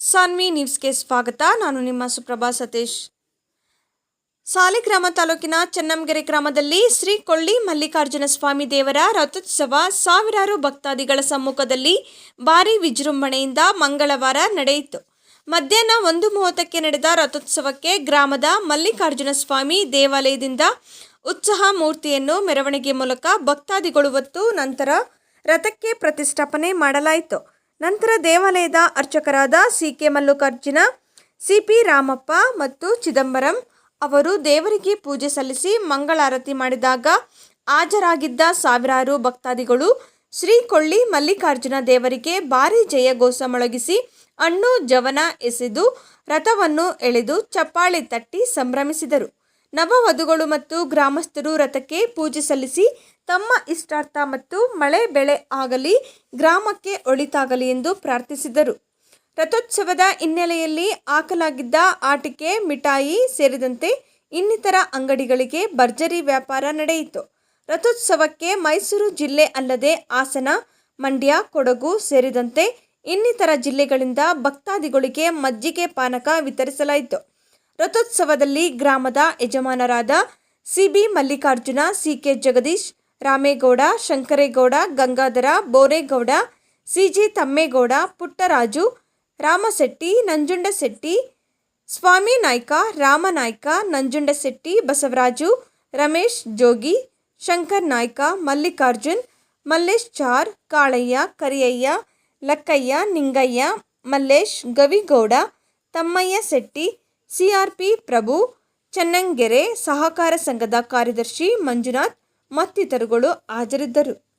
ಸಾನ್ವಿ ನ್ಯೂಸ್ಗೆ ಸ್ವಾಗತ. ನಾನು ನಿಮ್ಮ ಸುಪ್ರಭಾ ಸತೀಶ್. ಸಾಲಿಗ್ರಾಮ ತಾಲೂಕಿನ ಚೆನ್ನಂಗೆರೆ ಗ್ರಾಮದಲ್ಲಿ ಶ್ರೀ ಕೊಳ್ಳಿ ಮಲ್ಲಿಕಾರ್ಜುನ ಸ್ವಾಮಿ ದೇವರ ರಥೋತ್ಸವ ಸಾವಿರಾರು ಭಕ್ತಾದಿಗಳ ಸಮ್ಮುಖದಲ್ಲಿ ಭಾರಿ ವಿಜೃಂಭಣೆಯಿಂದ ಮಂಗಳವಾರ ನಡೆಯಿತು. ಮಧ್ಯಾಹ್ನ ಒಂದು ಮೂವತ್ತಕ್ಕೆ ನಡೆದ ರಥೋತ್ಸವಕ್ಕೆ ಗ್ರಾಮದ ಮಲ್ಲಿಕಾರ್ಜುನ ಸ್ವಾಮಿ ದೇವಾಲಯದಿಂದ ಉತ್ಸಾಹ ಮೂರ್ತಿಯನ್ನು ಮೆರವಣಿಗೆ ಮೂಲಕ ಭಕ್ತಾದಿಗಳು ಹೊತ್ತು ನಂತರ ರಥಕ್ಕೆ ಪ್ರತಿಷ್ಠಾಪನೆ ಮಾಡಲಾಯಿತು. ನಂತರ ದೇವಾಲಯದ ಅರ್ಚಕರಾದ C K Mallikarjuna C P Ramappa ಮತ್ತು ಚಿದಂಬರಂ ಅವರು ದೇವರಿಗೆ ಪೂಜೆ ಸಲ್ಲಿಸಿ ಮಂಗಳಾರತಿ ಮಾಡಿದಾಗ ಹಾಜರಾಗಿದ್ದ ಸಾವಿರಾರು ಭಕ್ತಾದಿಗಳು ಶ್ರೀ ಕೊಳ್ಳಿ ಮಲ್ಲಿಕಾರ್ಜುನ ದೇವರಿಗೆ ಭಾರಿ ಜಯಘೋಷ ಮೊಳಗಿಸಿ ಹಣ್ಣು, ಜವನ ಎಸೆದು ರಥವನ್ನು ಎಳೆದು ಚಪ್ಪಾಳೆ ತಟ್ಟಿ ಸಂಭ್ರಮಿಸಿದರು. ನವವಧುಗಳು ಮತ್ತು ಗ್ರಾಮಸ್ಥರು ರಥಕ್ಕೆ ಪೂಜೆ ಸಲ್ಲಿಸಿ ತಮ್ಮ ಇಷ್ಟಾರ್ಥ ಮತ್ತು ಮಳೆ ಬೆಳೆ ಆಗಲಿ ಗ್ರಾಮಕ್ಕೆ ಒಳಿತಾಗಲಿ ಎಂದು ಪ್ರಾರ್ಥಿಸಿದರು. ರಥೋತ್ಸವದ ಹಿನ್ನೆಲೆಯಲ್ಲಿ ಹಾಕಲಾಗಿದ್ದ ಆಟಿಕೆ, ಮಿಠಾಯಿ ಸೇರಿದಂತೆ ಇನ್ನಿತರ ಅಂಗಡಿಗಳಿಗೆ ಭರ್ಜರಿ ವ್ಯಾಪಾರ ನಡೆಯಿತು. ರಥೋತ್ಸವಕ್ಕೆ ಮೈಸೂರು ಜಿಲ್ಲೆ ಅಲ್ಲದೆ ಹಾಸನ, ಮಂಡ್ಯ, ಕೊಡಗು ಸೇರಿದಂತೆ ಇನ್ನಿತರ ಜಿಲ್ಲೆಗಳಿಂದ ಭಕ್ತಾದಿಗಳಿಗೆ ಮಜ್ಜಿಗೆ ಪಾನಕ ವಿತರಿಸಲಾಯಿತು. ರಥೋತ್ಸವದಲ್ಲಿ ಗ್ರಾಮದ ಯಜಮಾನರಾದ CB Mallikarjuna, CK Jagadish, Ramegowda, Shankaregowda, Gangadhara, Boregowda, CG Thammegowda, Puttaraju, Ramashetty, Nanjundashetty, Swamy Nayak Ramanayak Nanjundashetty, Basavaraju, Ramesh, Jogi, Shankar Nayak, Mallikarjun, Mallesh ಚಾರ್ ಕಾಳಯ್ಯ, ಕರಿಯಯ್ಯ, ಲಕ್ಕಯ್ಯ, ನಿಂಗಯ್ಯ, ಮಲ್ಲೇಶ್, ಗವಿಗೌಡ, ತಮ್ಮಯ್ಯ ಶೆಟ್ಟಿ ಸಿಆರ್ಪಿ ಪ್ರಭು ಚನ್ನಂಗೆರೆ ಸಹಕಾರ ಸಂಘದ ಕಾರ್ಯದರ್ಶಿ ಮಂಜುನಾಥ್ ಮತ್ತಿತರುಗಳು ಹಾಜರಿದ್ದರು.